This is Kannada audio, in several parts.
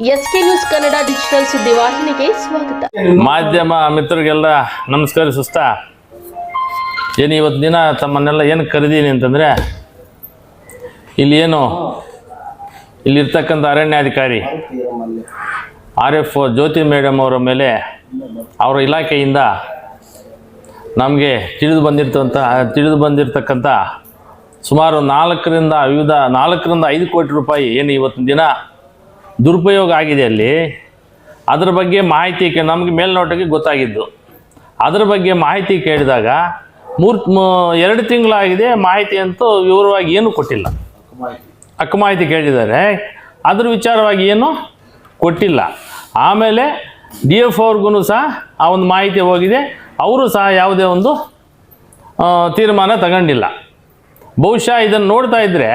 ಎಸ್ಕೆ ನ್ಯೂಸ್ ಕನ್ನಡ ಡಿಜಿಟಲ್ ಸ್ವಾಗತ. ಮಾಧ್ಯಮ ಮಿತ್ರರಿಗೆಲ್ಲ ನಮಸ್ಕರಿಸುತ್ತಾ ಏನು ಇವತ್ತು ದಿನ ತಮ್ಮನ್ನೆಲ್ಲ ಏನು ಕರೆದೀನಿ ಅಂತಂದರೆ, ಇಲ್ಲಿ ಏನು, ಇಲ್ಲಿರ್ತಕ್ಕಂಥ ಅರಣ್ಯಾಧಿಕಾರಿ ಆರ್ ಎಫ್ ಜ್ಯೋತಿ ಮೇಡಮ್ ಅವರ ಮೇಲೆ ಅವರ ಇಲಾಖೆಯಿಂದ ನಮಗೆ ತಿಳಿದು ಬಂದಿರ್ತಂಥ ತಿಳಿದು ಬಂದಿರತಕ್ಕಂಥ ಸುಮಾರು ನಾಲ್ಕರಿಂದ ವಿವಿಧ ನಾಲ್ಕರಿಂದ ಐದು ಕೋಟಿ ರೂಪಾಯಿ ಏನು ಇವತ್ತಿನ ದಿನ ದುರುಪಯೋಗ ಆಗಿದೆ ಅಲ್ಲಿ. ಅದ್ರ ಬಗ್ಗೆ ಮಾಹಿತಿ ನಮಗೆ ಮೇಲ್ನೋಟಕ್ಕೆ ಗೊತ್ತಾಗಿದ್ದು. ಅದ್ರ ಬಗ್ಗೆ ಮಾಹಿತಿ ಕೇಳಿದಾಗ ಮೂರು ಎರಡು ತಿಂಗಳಾಗಿದೆ, ಮಾಹಿತಿ ಅಂತೂ ವಿವರವಾಗಿ ಏನೂ ಕೊಟ್ಟಿಲ್ಲ. ಅಕ್ಕ ಮಾಹಿತಿ ಕೇಳಿದ್ದಾರೆ. ಅದ್ರ ವಿಚಾರವಾಗಿ ಏನು ಕೊಟ್ಟಿಲ್ಲ. ಆಮೇಲೆ ಡಿ ಎಫ್ ಅವ್ರಿಗೂ ಸಹ ಆ ಒಂದು ಮಾಹಿತಿ ಹೋಗಿದೆ. ಅವರು ಸಹ ಯಾವುದೇ ಒಂದು ತೀರ್ಮಾನ ತಗೊಂಡಿಲ್ಲ. ಬಹುಶಃ ಇದನ್ನು ನೋಡ್ತಾ ಇದ್ದರೆ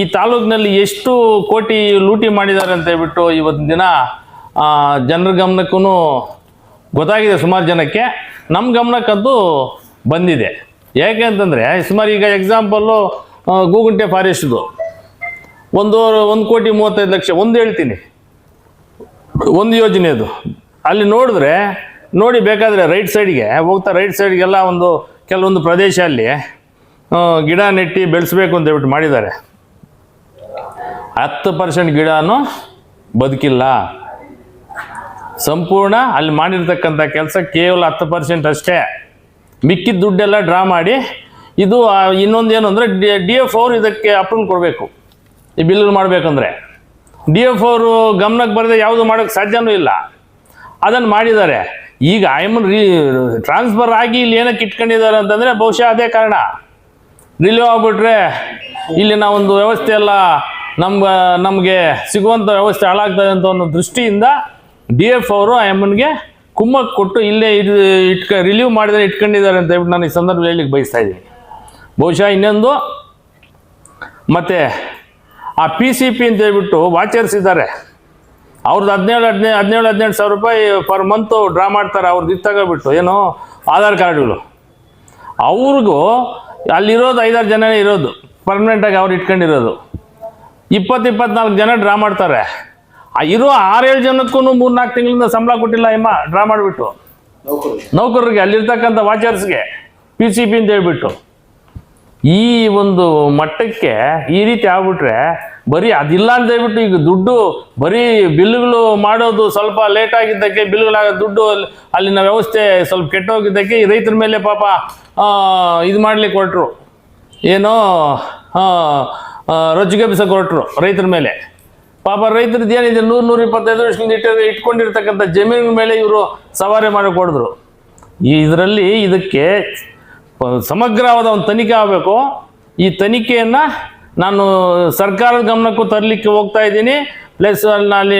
ಈ ತಾಲೂಕಿನಲ್ಲಿ ಎಷ್ಟು ಕೋಟಿ ಲೂಟಿ ಮಾಡಿದ್ದಾರೆ ಅಂತ ಹೇಳ್ಬಿಟ್ಟು ಇವತ್ತಿನ ದಿನ ಜನರ ಗಮನಕ್ಕೂ ಗೊತ್ತಾಗಿದೆ ಸುಮಾರು ಜನಕ್ಕೆ. ನಮ್ಮ ಗಮನಕ್ಕಂತೂ ಬಂದಿದೆ. ಯಾಕೆ ಅಂತಂದರೆ, ಸುಮಾರು ಈಗ ಎಕ್ಸಾಂಪಲ್ಲು ಗೂಗುಂಟೆ ಫಾರೆಸ್ಟ್ದು ಒಂದು ಒಂದು ಕೋಟಿ ಮೂವತ್ತೈದು ಲಕ್ಷ, ಒಂದು ಹೇಳ್ತೀನಿ. ಒಂದು ಯೋಜನೆ ಅದು. ಅಲ್ಲಿ ನೋಡಿದ್ರೆ, ನೋಡಿ ಬೇಕಾದರೆ ರೈಟ್ ಸೈಡ್ಗೆ ಹೋಗ್ತಾ ರೈಟ್ ಸೈಡ್ಗೆಲ್ಲ ಒಂದು, ಕೆಲವೊಂದು ಪ್ರದೇಶ ಅಲ್ಲಿ ಗಿಡ ನೆಟ್ಟಿ ಬೆಳೆಸ್ಬೇಕು ಅಂತ ಹೇಳ್ಬಿಟ್ಟು ಮಾಡಿದ್ದಾರೆ. ಹತ್ತು ಪರ್ಸೆಂಟ್ ಗಿಡನೂ ಬದುಕಿಲ್ಲ. ಸಂಪೂರ್ಣ ಅಲ್ಲಿ ಮಾಡಿರ್ತಕ್ಕಂಥ ಕೆಲಸ ಕೇವಲ ಹತ್ತು ಪರ್ಸೆಂಟ್ ಅಷ್ಟೇ. ಮಿಕ್ಕಿದ ದುಡ್ಡೆಲ್ಲ ಡ್ರಾ ಮಾಡಿ, ಇದು ಇನ್ನೊಂದು ಏನು ಅಂದರೆ ಡಿ ಎಫ್ ಅವರು ಇದಕ್ಕೆ ಅಪ್ರೂವಲ್ ಕೊಡಬೇಕು. ಈ ಬಿಲ್ ಮಾಡಬೇಕಂದ್ರೆ. ಡಿ ಎಫ್ ಅವರು ಗಮನಕ್ಕೆ ಬರದೆ ಯಾವುದು ಮಾಡೋಕ್ಕೆ ಸಾಧ್ಯನೂ ಇಲ್ಲ. ಅದನ್ನು ಮಾಡಿದ್ದಾರೆ. ಈಗ ಐಮನ್ ರೀ ಟ್ರಾನ್ಸ್ಫರ್ ಆಗಿ ಇಲ್ಲಿ ಏನಕ್ಕೆ ಇಟ್ಕೊಂಡಿದ್ದಾರೆ ಅಂತಂದರೆ ಬಹುಶಃ ಅದೇ ಕಾರಣ. ರಿಲೀವ್ ಆಗ್ಬಿಟ್ರೆ, ಇಲ್ಲಿನ ಒಂದು ವ್ಯವಸ್ಥೆ ಎಲ್ಲ ನಮ್ಮ ನಮಗೆ ಸಿಗುವಂಥ ವ್ಯವಸ್ಥೆ ಹಾಳಾಗ್ತದೆ ಅಂತ ಒಂದು ದೃಷ್ಟಿಯಿಂದ ಡಿ ಎಫ್ ಅವರು ಆ ಎಮ್ಮನ್ಗೆ ಕುಮ್ಮಕ್ಕೆ ಕೊಟ್ಟು ಇಲ್ಲೇ ಇದು, ಇಟ್ಕ ರಿಲೀವ್ ಮಾಡಿದರೆ ಇಟ್ಕೊಂಡಿದ್ದಾರೆ ಅಂತ ಹೇಳ್ಬಿಟ್ಟು ನಾನು ಈ ಸಂದರ್ಭದಲ್ಲಿ ಹೇಳಿಕ್ಕೆ ಬಯಸ್ತಾ ಇದ್ದೀನಿ. ಬಹುಶಃ ಇನ್ನೊಂದು, ಮತ್ತು ಆ ಪಿ ಸಿ ಪಿ ಅಂತ ಹೇಳ್ಬಿಟ್ಟು ವಾಚರ್ಸ್ ಇದ್ದಾರೆ ಅವ್ರದ್ದು ಹದಿನೇಳು ಹದಿನೈದು ಹದಿನೇಳು, ಹದಿನೆಂಟು ಸಾವಿರ ರೂಪಾಯಿ ಪರ್ ಮಂತು ಡ್ರಾ ಮಾಡ್ತಾರೆ ಅವ್ರದ್ದು ಇದು ತಗೊಬಿಟ್ಟು ಏನು, ಆಧಾರ್ ಕಾರ್ಡ್ಗಳು. ಅವ್ರಿಗೂ ಅಲ್ಲಿರೋದು ಐದಾರು ಜನ ಇರೋದು ಪರ್ಮನೆಂಟಾಗಿ ಅವ್ರು ಇಟ್ಕೊಂಡಿರೋದು. ಇಪ್ಪತ್ತು ಇಪ್ಪತ್ನಾಲ್ಕು ಜನ ಡ್ರಾ ಮಾಡ್ತಾರೆ. ಇರೋ ಆರೇಳು ಜನಕ್ಕೂ ಮೂರು ನಾಲ್ಕು ತಿಂಗಳಿಂದ ಸಂಬಳ ಕೊಟ್ಟಿಲ್ಲ ಎಮ್ಮ ಡ್ರಾ ಮಾಡಿಬಿಟ್ಟು. ನೌಕರರಿಗೆ. ಅಲ್ಲಿರ್ತಕ್ಕಂಥ ವಾಚರ್ಸ್ಗೆ ಪಿ ಸಿ ಪಿ ಅಂತ ಹೇಳ್ಬಿಟ್ಟು. ಈ ಒಂದು ಮಟ್ಟಕ್ಕೆ ಈ ರೀತಿ ಆಗ್ಬಿಟ್ರೆ ಬರೀ ಅದಿಲ್ಲ ಅಂತ ಹೇಳ್ಬಿಟ್ಟು ಈಗ ದುಡ್ಡು ಬರೀ ಬಿಲ್ಗಳು ಮಾಡೋದು ಸ್ವಲ್ಪ ಲೇಟ್ ಆಗಿದ್ದಕ್ಕೆ ಬಿಲ್ಗಳಾಗ ದುಡ್ಡು ಅಲ್ಲಿ- ಅಲ್ಲಿನ ವ್ಯವಸ್ಥೆ ಸ್ವಲ್ಪ ಕೆಟ್ಟೋಗಿದ್ದಕ್ಕೆ ಈ ರೈತರ ಮೇಲೆ ಪಾಪ ಇದು ಮಾಡ್ಲಿಕ್ಕೆ ಕೊಟ್ರು ಏನೋ ರೊಚ್ಚಿಗೆಬ್ಸ ಹೊರಟ್ರು ರೈತರ ಮೇಲೆ. ಪಾಪ ರೈತರದ್ದು ಏನಿದೆ ನೂರು, ನೂರ ಇಪ್ಪತ್ತೈದು ವರ್ಷದಿಂದ ಇಟ್ಟು ಇಟ್ಕೊಂಡಿರ್ತಕ್ಕಂಥ ಜಮೀನಿನ ಮೇಲೆ ಇವರು ಸವಾರಿ ಮಾಡಿಕೊಡಿದ್ರು ಇದರಲ್ಲಿ ಇದಕ್ಕೆ ಸಮಗ್ರವಾದ ಒಂದು ತನಿಖೆ ಆಗಬೇಕು. ಈ ತನಿಖೆಯನ್ನು ನಾನು ಸರ್ಕಾರದ ಗಮನಕ್ಕೂ ತರಲಿಕ್ಕೆ ಹೋಗ್ತಾ ಇದ್ದೀನಿ. ಪ್ಲಸ್ ಅಲ್ಲಿ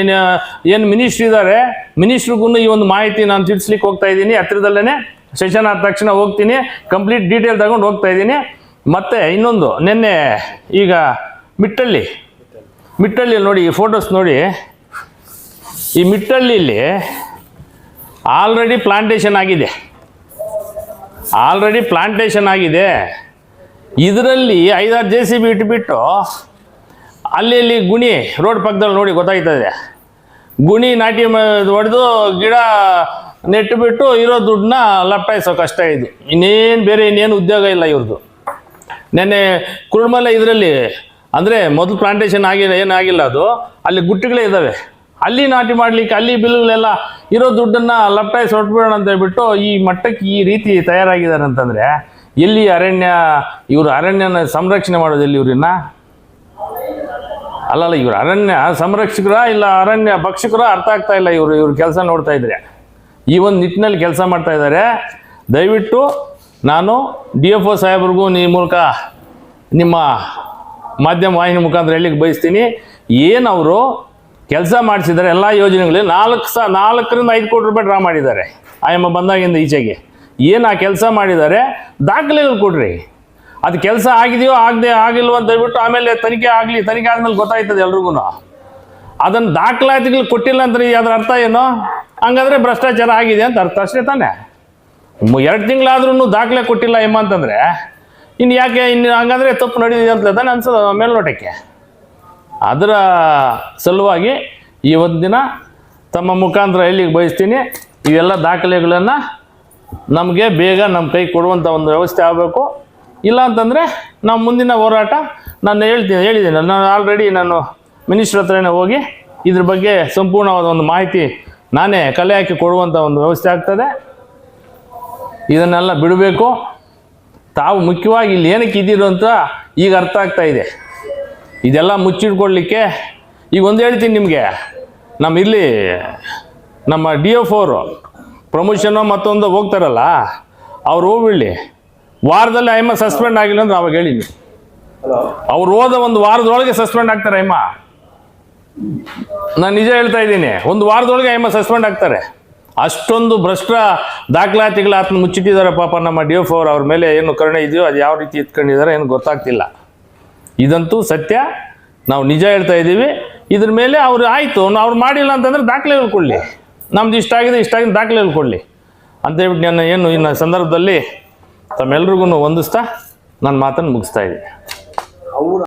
ಏನು ಮಿನಿಸ್ಟ್ರ್ ಇದ್ದಾರೆ ಮಿನಿಸ್ಟ್ರಿಗೂ ಈ ಒಂದು ಮಾಹಿತಿ ನಾನು ತಿಳಿಸ್ಲಿಕ್ಕೆ ಹೋಗ್ತಾ ಇದ್ದೀನಿ. ಹತ್ತಿರದಲ್ಲೇ ಸೆಷನ್ ಆದ ತಕ್ಷಣ ಹೋಗ್ತೀನಿ. ಕಂಪ್ಲೀಟ್ ಡೀಟೇಲ್ ತಗೊಂಡು ಹೋಗ್ತಾ ಇದ್ದೀನಿ. ಮತ್ತು ಇನ್ನೊಂದು, ನಿನ್ನೆ ಈಗ ಮಿಟ್ಟಳ್ಳಿ ಮಿಟ್ಟಳ್ಳಿ ನೋಡಿ ಈ ಫೋಟೋಸ್ ನೋಡಿ, ಈ ಮಿಟ್ಟಳ್ಳಿಲಿ ಆಲ್ರೆಡಿ ಪ್ಲಾಂಟೇಶನ್ ಆಗಿದೆ. ಆಲ್ರೆಡಿ ಪ್ಲಾಂಟೇಶನ್ ಆಗಿದೆ. ಇದರಲ್ಲಿ ಐದಾರು ಜೆ ಸಿ ಬಿ ಇಟ್ಬಿಟ್ಟು ಅಲ್ಲಿ ಅಲ್ಲಿ ಗುಣಿ ರೋಡ್ ಪಕ್ಕದಲ್ಲಿ ನೋಡಿ ಗೊತ್ತಾಗ್ತದೆ. ಗುಣಿ ನಾಟಿ ಹೊಡೆದು ಗಿಡ ನೆಟ್ಟುಬಿಟ್ಟು ಇರೋ ದುಡ್ಡನ್ನ ಲಪ್ಪಾಯಿಸೋ ಕಷ್ಟ ಇದು. ಇನ್ನೇನು ಬೇರೆ ಇನ್ನೇನು ಉದ್ಯೋಗ ಇಲ್ಲ ಇವ್ರದ್ದು ನೆನ್ನೆ ಕುರುಮಲೆ ಇದರಲ್ಲಿ, ಅಂದರೆ ಮೊದಲು ಪ್ಲಾಂಟೇಶನ್ ಆಗಿಲ್ಲ ಏನಾಗಿಲ್ಲ ಅದು, ಅಲ್ಲಿ ಗುಟ್ಟಿಗಳೇ ಇದ್ದಾವೆ. ಅಲ್ಲಿ ನಾಟಿ ಮಾಡಲಿಕ್ಕೆ, ಅಲ್ಲಿ ಬಿಲ್ಗಳೆಲ್ಲ ಇರೋ ದುಡ್ಡನ್ನು ಲಪ್ಟಾಯಿಸಿ ಹೊಟ್ಬಿಡೋಣ ಅಂತ ಹೇಳ್ಬಿಟ್ಟು ಈ ಮಟ್ಟಕ್ಕೆ ಈ ರೀತಿ ತಯಾರಾಗಿದ್ದಾರೆ ಅಂತಂದರೆ, ಎಲ್ಲಿ ಅರಣ್ಯ, ಇವರು ಅರಣ್ಯನ ಸಂರಕ್ಷಣೆ ಮಾಡೋದು ಎಲ್ಲಿ ಇವ್ರನ್ನ? ಅಲ್ಲಲ್ಲ, ಇವರು ಅರಣ್ಯ ಸಂರಕ್ಷಕರ ಇಲ್ಲ ಅರಣ್ಯ ಭಕ್ಷಕರ ಅರ್ಥ ಆಗ್ತಾ ಇಲ್ಲ ಇವರು, ಇವ್ರ ಕೆಲಸ ನೋಡ್ತಾ ಇದ್ರೆ. ಈ ಒಂದು ನಿಟ್ಟಿನಲ್ಲಿ ಕೆಲಸ ಮಾಡ್ತಾ ಇದ್ದಾರೆ. ದಯವಿಟ್ಟು ನಾನು ಡಿ ಎಫ್ ಒ ಸಾಹೇಬ್ರಿಗೂ ಈ ಮೂಲಕ ನಿಮ್ಮ ಮಾಧ್ಯಮ ವಾಹಿನಿ ಮುಖಾಂತರ ಹೇಳಲಿಕ್ಕೆ ಬಯಸ್ತೀನಿ. ಏನು ಅವರು ಕೆಲಸ ಮಾಡಿಸಿದ್ದಾರೆ, ಎಲ್ಲ ಯೋಜನೆಗಳಲ್ಲಿ ನಾಲ್ಕು ಸಾ, ನಾಲ್ಕರಿಂದ ಐದು ಕೋಟಿ ರೂಪಾಯಿ ಡ್ರಾ ಮಾಡಿದ್ದಾರೆ ಆಯಮ್ಮ ಬಂದಾಗಿಂದ ಈಚೆಗೆ. ಏನು ಆ ಕೆಲಸ ಮಾಡಿದ್ದಾರೆ, ದಾಖಲೆಗಳು ಕೊಡ್ರಿ. ಅದು ಕೆಲಸ ಆಗಿದೆಯೋ ಆಗದೆ, ಆಗಿಲ್ವೋ ಅಂತ ಹೇಳ್ಬಿಟ್ಟು ಆಮೇಲೆ ತನಿಖೆ ಆಗಲಿ, ತನಿಖೆ ಆದಮೇಲೆ ಗೊತ್ತಾಯ್ತದೆ ಎಲ್ರಿಗೂ ಅದನ್ನು ದಾಖಲಾತಿಗಳು ಕೊಟ್ಟಿಲ್ಲ ಅಂದ್ರೆ ಅದರ ಅರ್ಥ ಏನು? ಹಂಗಾದ್ರೆ ಭ್ರಷ್ಟಾಚಾರ ಆಗಿದೆ ಅಂತ ಅರ್ಥ ಅಷ್ಟೇ ತಾನೇ? ಎರಡು ತಿಂಗಳಾದ್ರೂ ದಾಖಲೆ ಕೊಟ್ಟಿಲ್ಲ ಎಮ್ಮ ಅಂತಂದ್ರೆ ಇನ್ನು ಯಾಕೆ ಇನ್ನು ಹಂಗಂದ್ರೆ ತಪ್ಪು ನಡೆದಿದೆ ಅಂತ ಅನ್ಸೋದು ಮೇಲ್ನೋಟಕ್ಕೆ. ಅದರ ಸಲುವಾಗಿ ಇವತ್ತು ದಿನ ತಮ್ಮ ಮುಖಾಂತರ ಎಲ್ಲಿಗೆ ಬಯಸ್ತೀನಿ, ಇವೆಲ್ಲ ದಾಖಲೆಗಳನ್ನು ನಮಗೆ ಬೇಗ ನಮ್ಮ ಕೈ ಕೊಡುವಂಥ ಒಂದು ವ್ಯವಸ್ಥೆ ಆಗಬೇಕು. ಇಲ್ಲ ಅಂತಂದರೆ ನಾವು ಮುಂದಿನ ಹೋರಾಟ ನಾನು ಹೇಳ್ತೀನಿ, ಹೇಳಿದ್ದೀನಿ. ನಾನು ಆಲ್ರೆಡಿ ನಾನು ಮಿನಿಸ್ಟ್ರ್ ಹತ್ರನೇ ಹೋಗಿ ಇದ್ರ ಬಗ್ಗೆ ಸಂಪೂರ್ಣವಾದ ಒಂದು ಮಾಹಿತಿ ನಾನೇ ಕಲೆ ಹಾಕಿ ಕೊಡುವಂಥ ಒಂದು ವ್ಯವಸ್ಥೆ ಆಗ್ತದೆ. ಇದನ್ನೆಲ್ಲ ಬಿಡಬೇಕು. ತಾವು ಮುಖ್ಯವಾಗಿ ಇಲ್ಲಿ ಏನಕ್ಕೆ ಇದ್ದೀರೋ ಅಂತ ಈಗ ಅರ್ಥ ಆಗ್ತಾ ಇದೆ. ಇದೆಲ್ಲ ಮುಚ್ಚಿಟ್ಕೊಡ್ಲಿಕ್ಕೆ ಈಗ ಒಂದು ಹೇಳ್ತೀನಿ ನಿಮಗೆ. ನಮ್ಮ ಇಲ್ಲಿ ನಮ್ಮ ಡಿ ಎಫ್ ಫೋರು ಪ್ರಮೋಷನು ಮತ್ತೊಂದು ಹೋಗ್ತಾರಲ್ಲ ಅವ್ರು ಹೋಗ್ಬಿಡ್ಲಿ. ವಾರದಲ್ಲಿ ಐಮ ಸಸ್ಪೆಂಡ್ ಆಗಿಲ್ಲ ಅಂದ್ರೆ ಅವಾಗ ಹೇಳಿದ್ವಿ ಅವ್ರು ಹೋದ ಒಂದು ವಾರದೊಳಗೆ ಸಸ್ಪೆಂಡ್ ಆಗ್ತಾರೆ ಐಮ. ನಾನು ನಿಜ ಹೇಳ್ತಾ ಇದ್ದೀನಿ ಒಂದು ವಾರದೊಳಗೆ ಐಮ ಸಸ್ಪೆಂಡ್ ಆಗ್ತಾರೆ. ಅಷ್ಟೊಂದು ಭ್ರಷ್ಟ ದಾಖಲಾತಿಗಳ ಆತ್ಮ ಮುಚ್ಚಿಟ್ಟಿದ್ದಾರೆ ಪಾಪ ನಮ್ಮ ಡಿ ಎಫ್ ಅವರು, ಅವ್ರ ಮೇಲೆ ಏನು ಕರುಣೆ ಇದೆಯೋ, ಅದು ಯಾವ ರೀತಿ ಎತ್ಕೊಂಡಿದ್ದಾರೆ ಏನು ಗೊತ್ತಾಗ್ತಿಲ್ಲ. ಇದಂತೂ ಸತ್ಯ. ನಾವು ನಿಜ ಹೇಳ್ತಾ ಇದ್ದೀವಿ. ಇದ್ರ ಮೇಲೆ ಅವ್ರು ಆಯಿತು ಅವ್ರು ಮಾಡಿಲ್ಲ ಅಂತಂದ್ರೆ ದಾಖಲೆ ಕೊಡಲಿ ನಮ್ದು ಇಷ್ಟ ಆಗಿದೆ ಇಷ್ಟ ಆಗಿದೆ ದಾಖಲೆಗಳು ಕೊಡಲಿ ಅಂತೇಳ್ಬಿಟ್ಟು ನಾನು ಏನು, ಇನ್ನು ಸಂದರ್ಭದಲ್ಲಿ ತಮ್ಮೆಲ್ರಿಗೂ ವಂದಿಸ್ತಾ ನನ್ನ ಮಾತನ್ನು ಮುಗಿಸ್ತಾ ಇದ್ದೀನಿ.